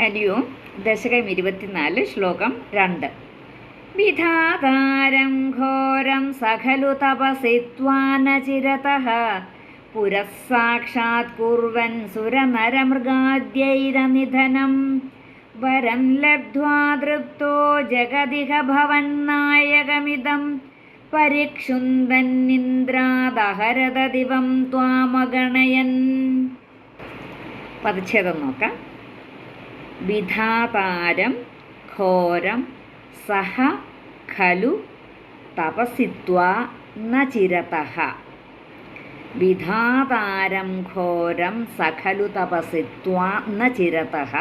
ഹരി ഓം ദശകം ഇരുപത്തിനാല് ശ്ലോകം രണ്ട്. വിധാതാരം ഘോരം സഖലു തപസിത്വാനചിരതഃ പുരസ്സാക്ഷാത് കുർവൻ സുരനരമൃഗാദ്യൈരനിധനം വരം ലബ്ധ്വാ തൃപ്തോ ജഗതിഹ ഭവന്നായകമിദം പരിക്ഷുന്ദന്നിന്ദ്രാദഹരത ദിവം ത്വാമഗണയൻ. പദച്ഛേദം നോക്കാം. വിധാതാരം ഘോരം സഹ ഖലു തപസിത്വാ ന ചിരതഃ വിധാതാരം ഘോരം സഖലു തപസിത്വാ ന ചിരതഃ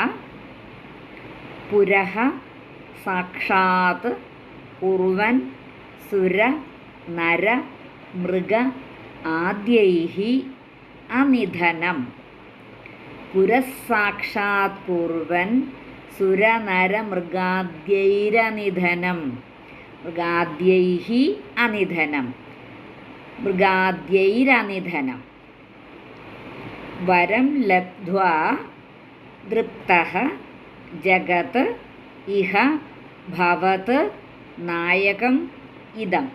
സാക്ഷാത് കുറുവൻ സുര നര മൃഗ ആദ്യൈ അനിധനം. പുരസ്സാക്ഷാത് കുർവൻ സുരനരമൃഗാദ്യൈരനിധനം. മൃഗാദ്യൈഹി അനിധനം. മൃഗാദ്യൈരനിധനം. വരം ലബ്ധ്വാ തൃപ്ത ജഗത് ഇഹ ഭവത് നായകം ഇതം.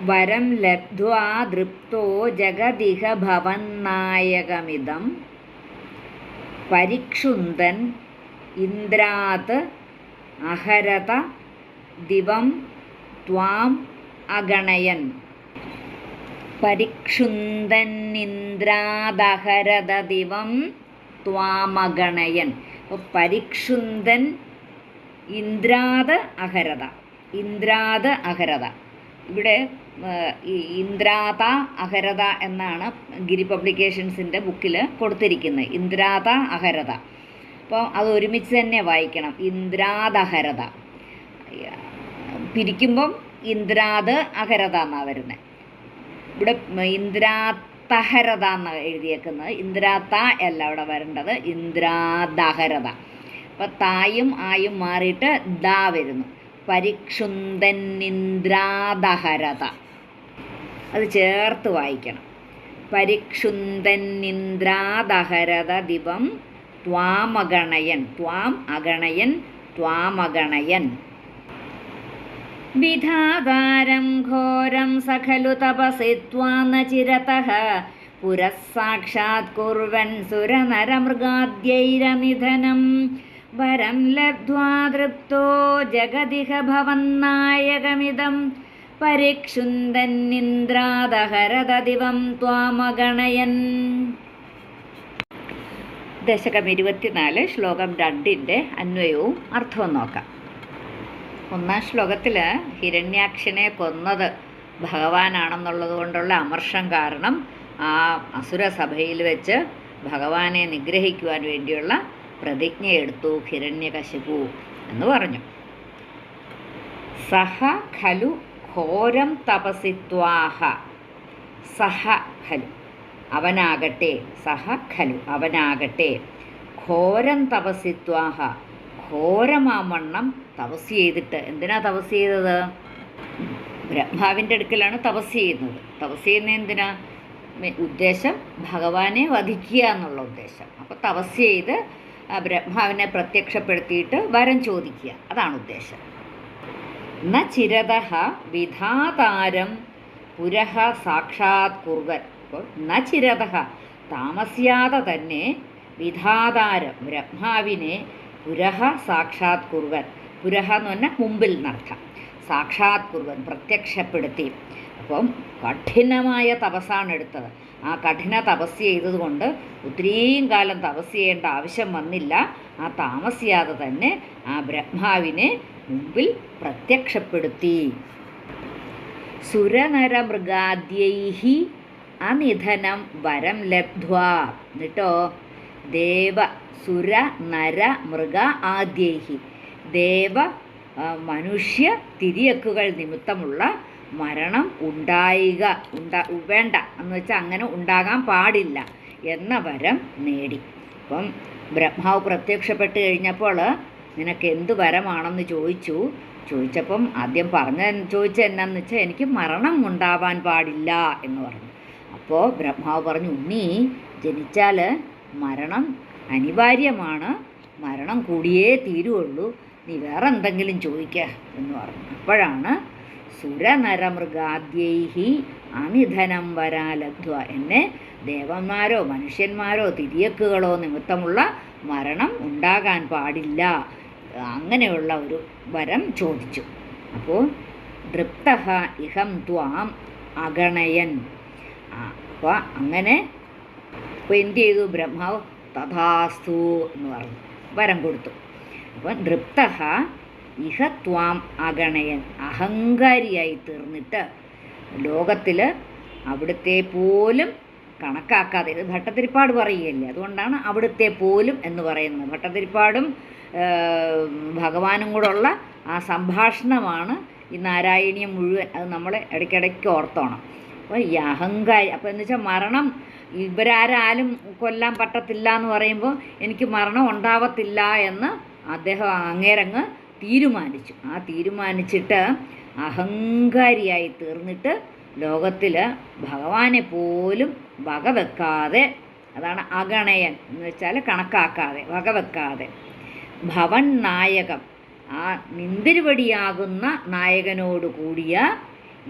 വരം ലബ്ധ്വാ തൃപ്തോ ജഗതിഹ ഭവന്നായകമിദം പരിക്ഷുന്ദൻ ഇന്ദ്രാത് അഹരത ദിവം ത്വാം അഗണയൻ. പരിക്ഷുന്ദനിന്ദ്രാദഹരത ദിവം ത്വാമഗണയൻ അപ്പോൾ പരിക്ഷുന്ദൻ ഇന്ദ്രാത് അഹരത ഇന്ദ്രാത് അഹരത ഇവിടെ ഇന്ദ്രാത അഹരത എന്നാണ് ഗിരി പബ്ലിക്കേഷൻസിന്റെ ബുക്കിൽ കൊടുത്തിരിക്കുന്നത്. ഇന്ദ്രാത അഹരത അപ്പോൾ അത് ഒരുമിച്ച് തന്നെ വായിക്കണം. ഇന്ദ്രാദഹരത പിരിക്കുമ്പം ഇന്ദ്രാത് അഹരത എന്നാണ് വരുന്നത്. ഇവിടെ ഇന്ദ്രാത്തഹരത എന്ന് എഴുതിയേക്കുന്നത്. ഇന്ദ്രാത്ത അല്ല അവിടെ വരേണ്ടത്. ഇന്ദ്രാദഹരത അപ്പോൾ തായും ആയും മാറിയിട്ട് ദ വരുന്നു. പരിക്ഷുന്ദനിന്ദ്രാദഹരത അത് ചേർത്ത് വായിക്കണം. പരിക്ഷുന്ദനിന്ദ്രാദഹരത ദിവം ത്വാമഗണയൻ ത്വാം അഗണയൻ ത്വാമഗണയൻ. വിധാതാരം ഘോരം സഖലു തപസി ത്വാന്ന ചിരതഃ പുരസ്സാക്ഷാത് കുർവൻ സുരനരമൃഗാദ്യൈരനിധനം. വരം ലബ്ധ്വാ തൃപ്തോ ജഗതിഹ ഭവന്നായകമിദം പരിക്ഷുന്ദന്നിന്ദ്രാദഹരത ദിവം ത്വാമഗണയൻ. ദശകം ഇരുപത്തിനാല് ശ്ലോകം രണ്ടിന്റെ അന്വയവും അർത്ഥവും നോക്കാം. ഒന്നാം ശ്ലോകത്തിൽ ഹിരണ്യാക്ഷനെ കൊന്നത് ഭഗവാനാണെന്നുള്ളത് കൊണ്ടുള്ള അമർഷം കാരണം ആ അസുരസഭയിൽ വെച്ച് ഭഗവാനെ നിഗ്രഹിക്കുവാൻ വേണ്ടിയുള്ള പ്രതിജ്ഞ എടുത്തു ഹിരണ്യകശിപു എന്ന് പറഞ്ഞു. സഹ ഖലു ഘോരം തപസിത്വാഹ സഹ ഖലു. അവനാകട്ടെ സഹ ഖലു. അവനാകട്ടെ ഘോരം തപസിത്വാഹ ഘോരമാമണ്ണം തപസ് ചെയ്തിട്ട് എന്തിനാ തപസ് ചെയ്തത്? ബ്രഹ്മാവിന്റെ അടുക്കലാണ് തപസ് ചെയ്യുന്നത്. തപസ് ചെയ്യുന്നത് എന്തിനാ? ഉദ്ദേശം ഭഗവാനെ വധിക്കുക എന്നുള്ള ഉദ്ദേശം. അപ്പോൾ തപസ് ചെയ്ത് ബ്രഹ്മാവിനെ പ്രത്യക്ഷപ്പെടുത്തിയിട്ട് വരം ചോദിക്കുക. അതാണ് ഉദ്ദേശം. ന വിധാതാരം പുരഹ സാക്ഷാത് കുർവൻ അപ്പോൾ ന ചിരത താമസിയാതെ തന്നെ വിധാതാരം ബ്രഹ്മാവിനെ പുരഹ സാക്ഷാത് കുർവൻ പുരഹ എന്ന് പറഞ്ഞാൽ മുമ്പിൽ നടത്താം സാക്ഷാത് കുർവൻ പ്രത്യക്ഷപ്പെടുത്തി. അപ്പം കഠിനമായ തപസ്സാണ് എടുത്തത്. ആ കഠിന തപസ് ചെയ്തതുകൊണ്ട് ഒത്തിരിയും കാലം തപസ് ചെയ്യേണ്ട ആവശ്യം വന്നില്ല. ആ താമസിയാതെ തന്നെ ആ ബ്രഹ്മാവിനെ മുമ്പിൽ പ്രത്യക്ഷപ്പെടുത്തി. സുരനരമൃഗാദ്യൈഹി അനിധനം വരം ലബ്ധ്വാ. എന്നിട്ടോ? ദേവ സുര നര മൃഗ ആദ്യൈഹി. ദേവ മനുഷ്യ തിരിയക്കുകൾ നിമിത്തമുള്ള മരണം ഉണ്ടായിക. ഉണ്ടാ വേണ്ട. എന്ന് വെച്ചാൽ അങ്ങനെ ഉണ്ടാകാൻ പാടില്ല എന്ന വരം നേടി. അപ്പം ബ്രഹ്മാവ് പ്രത്യക്ഷപ്പെട്ട് കഴിഞ്ഞപ്പോൾ നിനക്ക് എന്ത് വരമാണെന്ന് ചോദിച്ചു. ചോദിച്ചപ്പം ആദ്യം പറഞ്ഞ ചോദിച്ച എന്നാന്ന് വെച്ചാൽ എനിക്ക് മരണം ഉണ്ടാവാൻ പാടില്ല എന്ന് പറഞ്ഞു. അപ്പോൾ ബ്രഹ്മാവ് പറഞ്ഞു ഉണ്ണി ജനിച്ചാൽ മരണം അനിവാര്യമാണ്. മരണം കൂടിയേ തീരുള്ളൂ. നീ വേറെ എന്തെങ്കിലും ചോദിക്ക എന്ന് പറഞ്ഞു. അപ്പോഴാണ് സുരനരമൃഗാദ്യൈഹി അനിധനം വരാലധ്വ എന്നെ ദേവന്മാരോ മനുഷ്യന്മാരോ തിരിയക്കുകളോ നിമിത്തമുള്ള മരണം ഉണ്ടാകാൻ പാടില്ല. അങ്ങനെയുള്ള ഒരു വരം ചോദിച്ചു. അപ്പോൾ ദൃപ്ത ഇഹം ത്വാം അഗണയൻ. അപ്പോൾ അങ്ങനെ അപ്പോൾ എന്ത് ചെയ്തു? ബ്രഹ്മാവ് തഥാസ്തു എന്ന് പറഞ്ഞു. വരം കൊടുത്തു. അപ്പോൾ ദൃപ്ത ഇഹ ത്വാം അഗണയൻ. അഹങ്കാരിയായി തീർന്നിട്ട് ലോകത്തിൽ അവിടുത്തെ പോലും കണക്കാക്കാതെ ഇത് ഭട്ടതിരിപ്പാട് പറയുകയല്ലേ? അതുകൊണ്ടാണ് അവിടുത്തെ പോലും എന്ന് പറയുന്നത്. ഭട്ടതിരിപ്പാടും ഭഗവാനും കൂടെയുള്ള ആ സംഭാഷണമാണ് ഈ നാരായണീയം മുഴുവൻ അത് നമ്മൾ ഇടയ്ക്കിടയ്ക്ക് ഓർത്തോണം. അപ്പോൾ ഈ അഹങ്കാരി അപ്പോൾ എന്ന് വെച്ചാൽ മരണം ഇവരാരാലും കൊല്ലാൻ പറ്റത്തില്ല എന്ന് പറയുമ്പോൾ എനിക്ക് മരണം ഉണ്ടാവത്തില്ല എന്ന് അദ്ദേഹം അങ്ങേരങ്ങ് തീരുമാനിച്ചു. ആ തീരുമാനിച്ചിട്ട് അഹങ്കാരിയായി തീർന്നിട്ട് ലോകത്തിൽ ഭഗവാനെ പോലും വകവെക്കാതെ അതാണ് അഗണയൻ എന്ന് വെച്ചാൽ കണക്കാക്കാതെ വകവെക്കാതെ ഭവൻ നായകം ആ നിന്തിരുവടിയാകുന്ന നായകനോടുകൂടിയ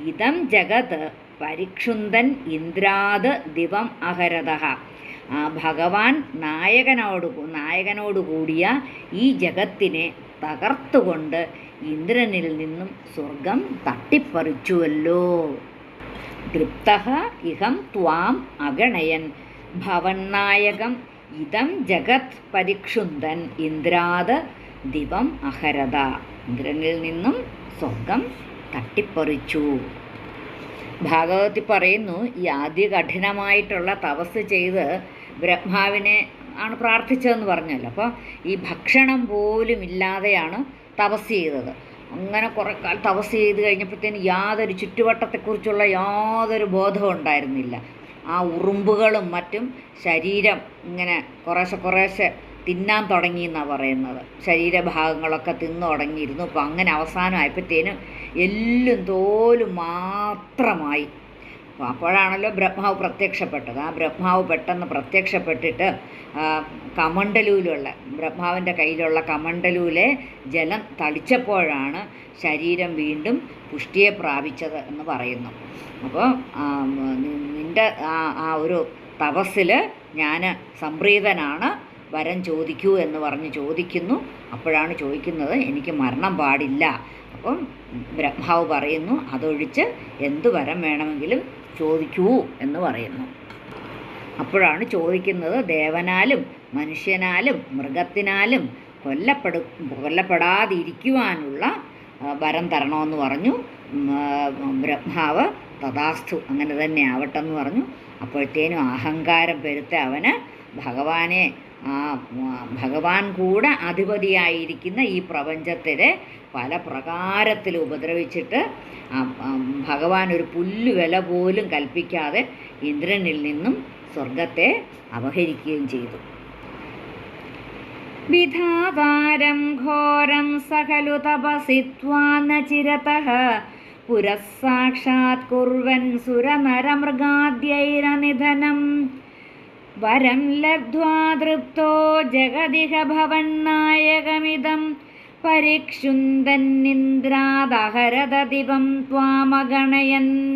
ഇതം ജഗത് പരിക്ഷുന്തൻ ഇന്ദ്രാത് ദിവം അഹരത ആ ഭഗവാൻ നായകനോട് നായകനോട് കൂടിയ ഈ ജഗത്തിനെ തകർത്തുകൊണ്ട് ഇന്ദ്രനിൽ നിന്നും സ്വർഗം തട്ടിപ്പറിച്ചുവല്ലോ. തൃപ്ത ഇഹം ത്വാം അഗണയൻ. ഭവന്നായകം ഇതം ജഗത് പരിക്ഷുന്തൻ ഇന്ദ്രാത് ദിവം അഹരത ഇന്ദ്രനിൽ നിന്നും സ്വർഗം തട്ടിപ്പറിച്ചു. ഭാഗവതി പറയുന്നു ഈ ആദ്യ കഠിനമായിട്ടുള്ള തപസ് ചെയ്ത് ബ്രഹ്മാവിനെ ആണ് പ്രാർത്ഥിച്ചതെന്ന് പറഞ്ഞല്ലോ. അപ്പോൾ ഈ ഭക്ഷണം പോലും ഇല്ലാതെയാണ് തപസ് ചെയ്തത്. അങ്ങനെ കുറേ കാലം തപസ് ചെയ്ത് കഴിഞ്ഞപ്പോഴത്തേന് യാതൊരു ചുറ്റുവട്ടത്തെക്കുറിച്ചുള്ള യാതൊരു ബോധവും ഉണ്ടായിരുന്നില്ല. ആ ഉറുമ്പുകളും മറ്റും ശരീരം ഇങ്ങനെ കുറേശ്ശെ കുറേശ്ശെ തിന്നാൻ തുടങ്ങി എന്നാണ് പറയുന്നത്. ശരീരഭാഗങ്ങളൊക്കെ തിന്നു തുടങ്ങിയിരുന്നു. അപ്പോൾ അങ്ങനെ അവസാനമായപ്പോഴത്തേനും എല്ലും തോലും മാത്രമായി. അപ്പോഴാണല്ലോ ബ്രഹ്മാവ് പ്രത്യക്ഷപ്പെട്ടത്. ആ ബ്രഹ്മാവ് പെട്ടെന്ന് പ്രത്യക്ഷപ്പെട്ടിട്ട് കമണ്ടലൂലുള്ള ബ്രഹ്മാവിന്റെ കയ്യിലുള്ള കമണ്ടലൂലെ ജലം തളിച്ചപ്പോഴാണ് ശരീരം വീണ്ടും പുഷ്ടിയെ പ്രാപിച്ചത് എന്ന് പറയുന്നു. അപ്പോൾ നിന്റെ ആ ഒരു തപസ്സിൽ ഞാൻ സംപ്രീതനാണ് വരം ചോദിക്കൂ എന്ന് പറഞ്ഞ് ചോദിക്കുന്നു. അപ്പോഴാണ് ചോദിക്കുന്നത് എനിക്ക് മരണം പാടില്ല. അപ്പം ബ്രഹ്മാവ് പറയുന്നു അതൊഴിച്ച് എന്ത് വരം വേണമെങ്കിലും ചോദിക്കൂ എന്ന് പറയുന്നു. അപ്പോഴാണ് ചോദിക്കുന്നത് ദേവനാലും മനുഷ്യനാലും മൃഗത്തിനാലും കൊല്ലപ്പെടു കൊല്ലപ്പെടാതിരിക്കുവാനുള്ള വരം തരണമെന്ന് പറഞ്ഞു. ബ്രഹ്മാവ് തഥാസ്തു അങ്ങനെ തന്നെ ആവട്ടെ എന്ന് പറഞ്ഞു. അപ്പോഴത്തേനും അഹങ്കാരം പെരുത്ത അവന് ഭഗവാനെ ആ ഭഗവാൻ കൂടെ അധിപതിയായിരിക്കുന്ന ഈ പ്രപഞ്ചത്തിൽ പല പ്രകാരത്തിൽ ഉപദ്രവിച്ചിട്ട് ഭഗവാൻ ഒരു പുല്ല് വില പോലും കൽപ്പിക്കാതെ ഇന്ദ്രനിൽ നിന്നും സ്വർഗത്തെ അപഹരിക്കുകയും ചെയ്തു. വിധാതാരം ഘോരം സകലു തപസിത്വാ ന ചിരതഃ പുരഃ സാക്ഷാത് കുർവൻ സുരനരമൃഗാദ്യൈരനിധനം. വരം ലബ്ധ്വാ തൃപ്തോ ജഗദിഹ ഭവന്നായകമിതം പരിക്ഷുന്തന്നിന്ദ്രാദഹരദദിപം ത്വാമഗണയൻ.